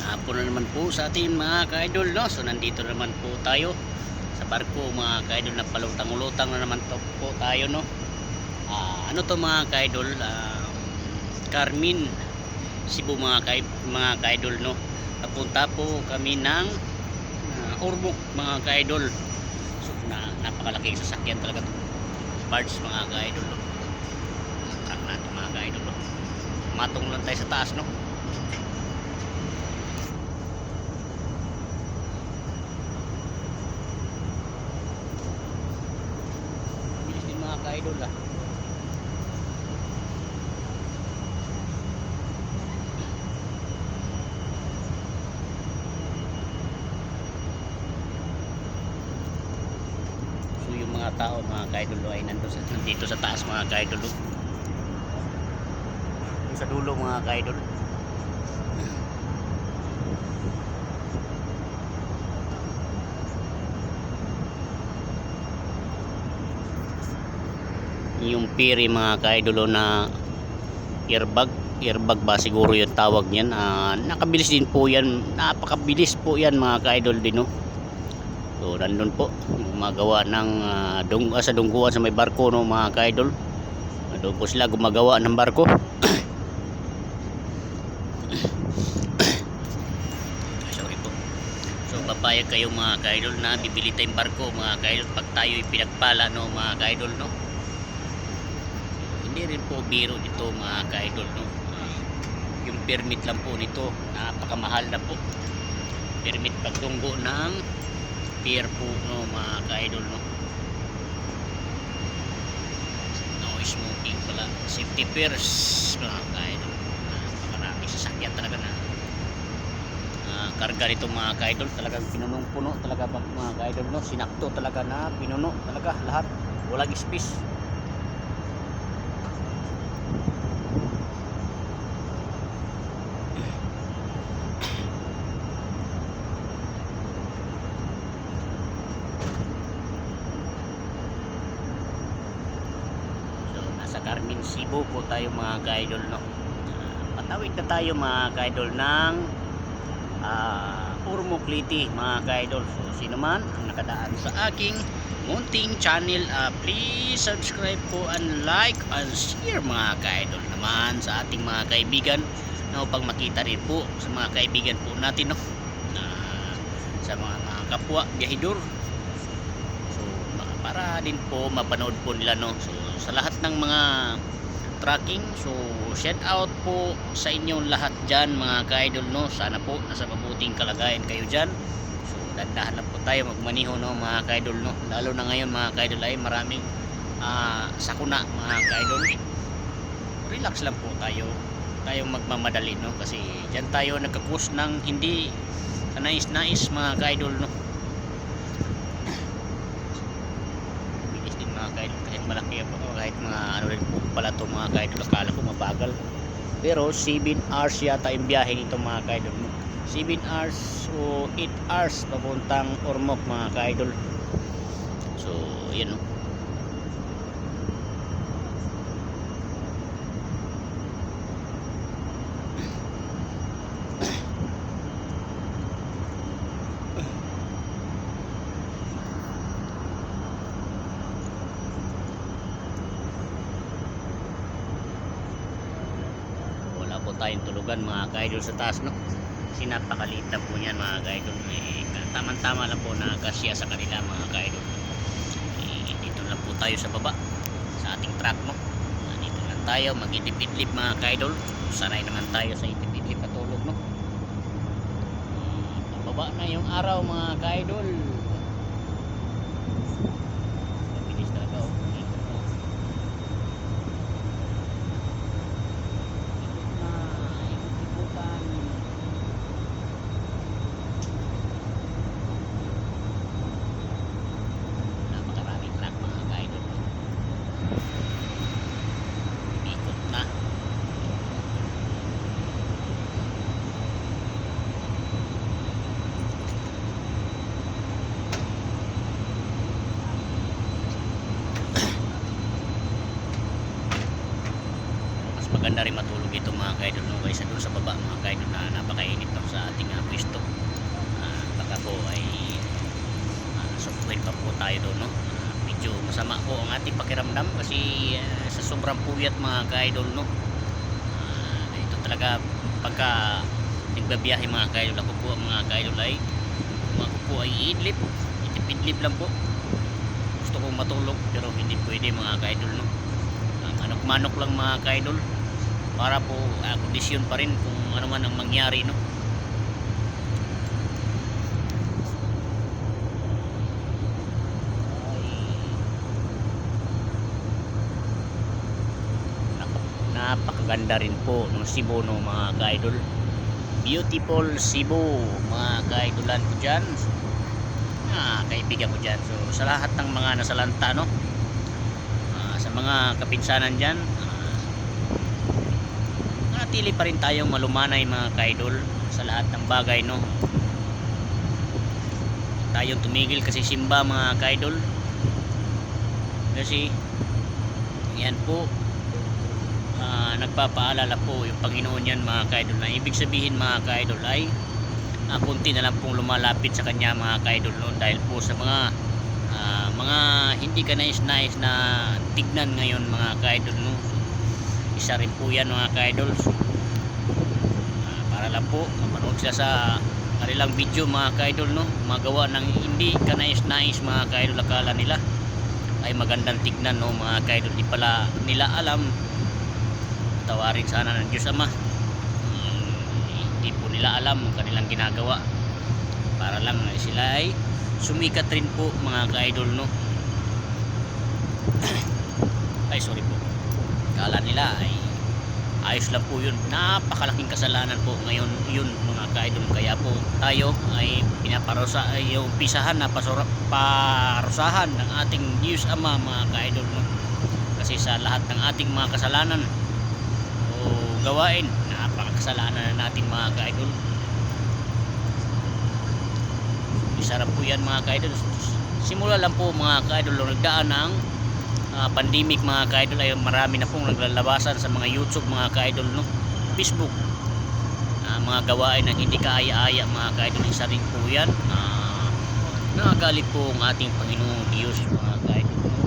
Hapon na naman po sa ating mga ka-idol no. So nandito naman po tayo sa barko mga ka-idol na palutang-ulutang na naman to po tayo no. Ah, ano to mga ka-idol? Ah, Carmen Cebu mga ka mga ka-idol no. Napunta po kami ng uh, Ormoc mga ka-idol. So na napakalaking sasakyan talaga to. Barge mga ka-idol no. Truck natin mga ka-idol no. Matong lang tayo sa taas no. Ka-idol ah. So yung mga tao mga ka-idol ay nandun sa, nandito sa taas mga ka-idol. Yung sa dulo mga ka-idol. Yung piri mga kaidolo na airbag airbag ba siguro yung tawag niyan? Ah, nakabilis din po yan. Napakabilis po yan mga kaidol din no so nandun po. Gumagawa ng ah, dung ah, sa dungguan sa may barko no mga kaidol. Doon po sila gumagawa ng barko. Sorry po. So papayag kayo mga kaidol na bibili tayong barko mga kaidol pag tayo pinagpala no mga kaidol no hindi rin po biro dito mga ka-idol no? Yung permit lang po nito napakamahal na po. Permit pagtunggo ng pier po no mga ka-idol no? No smoking pala. Safety first mga ka-idol. Napakarami sasakyan talaga na karga nito mga ka-idol. Talagang pinunong puno talaga mga ka-idol no? Sinakto talaga na pinuno talaga lahat. Walang space Nasa Carmen Cebu po tayo mga ka-idol, no? Ah, patawid na tayo mga ka-idol ng uh, Urmok Liti, mga ka-idol. So, sino man ang nakadaan sa aking munting channel, ah, please subscribe po and like and share mga ka-idol naman sa ating mga kaibigan na upang makita rin po sa mga kaibigan po natin, no? Na, sa mga, mga kapwa, baka para din po mapanood po nila no. So sa lahat ng mga tracking, so shout out po sa inyong lahat diyan mga ka-idol no. Sana po nasa mabuting kalagayan kayo diyan. So dandahan lang po tayo magmaniho no mga ka-idol no. Lalo na ngayon mga ka-idol ay maraming ah, sakuna mga ka-idol. Relax lang po tayo tayong magmamadali no kasi diyan tayo nagkakus ng hindi kanais-nais mga ka-idol no. bilis din mga kaidol kahit malaki po kahit mga ano rin po pala to mga kaidol akala ko mabagal. Pero 7 hours yata yung biyahe nito mga kaidol 7 hours o 8 hours papuntang Ormoc mga kaidol so yun no wala tulugan mga kaidol sa taas no? Kasi napakaliit lang po yan mga kaidol. Eh, tamang tama lang po na kasya sa kanila mga kaidol. Eh, dito lang po tayo sa baba sa ating truck no? Dito lang tayo mag-idip-idlip mga kaidol. Sanay naman tayo sa idip-idlip patulog no? Eh, pababa na yung araw mga kaidol maganda rin matulog ito mga kaidol no guys. Doon sa baba mga kaidol na napakainit lang sa ating uh, pwesto. Uh, baka po ay ah, uh, subwin pa po tayo doon no? Uh, medyo masama po ang ating pakiramdam kasi uh, sa sobrang puyat mga kaidol no? Uh, ito talaga pagka nagbabiyahe mga kaidol ako po mga kaidol ay ako po ay idlip idlip lang po. Gusto kong matulog pero hindi pwede mga kaidol no? Manok-manok lang mga kaidol para po ah, kondisyon pa rin kung ano man ang mangyari no? Nap- napakaganda rin po ng Cebu no mga ka-idol. Beautiful Cebu mga ka-idolan ko dyan. Ah, kaibigan ko dyan. So sa lahat ng mga nasalanta no? Ah, sa mga kapinsanan dyan ah, nanatili pa rin tayong malumanay mga ka-idol sa lahat ng bagay no tayong tumigil kasi simba mga ka-idol kasi yan po ah, nagpapaalala po yung Panginoon yan mga ka-idol na ibig sabihin mga ka-idol ay ah, kunti na lang pong lumalapit sa kanya mga ka-idol no? dahil po sa mga ah, mga hindi ka nais-nais na tignan ngayon mga ka-idol no? Isa rin po yan mga ka-idol Ah, para lang po mapanood sila sa kanilang video mga ka-idol no? magawa ng hindi ka nais-nais mga ka-idol akala nila ay magandang tignan no? Mga ka-idol di pala nila alam. Tawarin sana ng Diyos Ama. Mm, hindi po nila alam ang kanilang ginagawa. Para lang sila ay sumikat rin po mga ka-idol no? Ay sorry po kala nila ay ayos lang po yun. Napakalaking kasalanan po ngayon yun mga ka-idol. Kaya po tayo ay pinaparosa ay yung pisahan na parusahan ng ating Diyos Ama mga ka-idol no? kasi sa lahat ng ating mga kasalanan o gawain napakakasalanan na natin mga ka-idol. Isarap po yan mga ka-idol. Simula lang po mga ka-idol nagdaan ng ah, pandemic mga ka-idol ay marami na pong naglalabasan sa mga youtube mga ka-idol no? facebook Ah, mga gawain na hindi kaaya-aya mga ka-idol isa rin po yan Ah, nakagalit po ang ating Panginoong Diyos mga ka-idol no?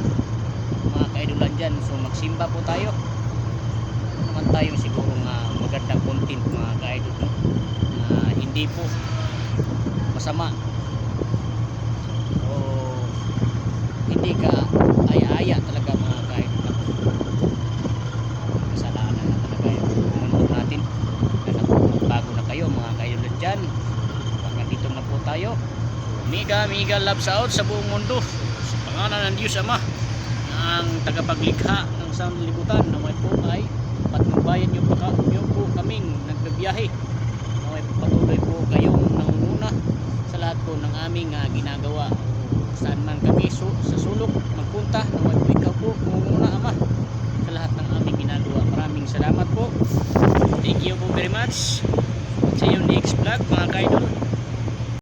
mga ka-idolan dyan so magsimba po tayo Ano naman tayo siguro nga magandang content mga ka-idol no? na hindi po masama o hindi ka aya-aya talaga mga ka-idol kasalanan na talaga yung mundo natin kaya bago na kayo mga ka-idol dyan hanggang dito na po tayo. Miga, miga loves out sa buong mundo. Sa pangalan ng Diyos Ama ang tagapaglikha ng sanlibutan na may po ay patnubayan niyo, pa, niyo po kaming nagbabiyahe na may patuloy po kayong nangunguna sa lahat po ng aming ah, ginagawa. Saan man kami su sa sulok magpunta na may po ikaw po munguna Ama sa lahat ng aming ginagawa. Maraming salamat po. Thank you po very much. See you next vlog mga kaidol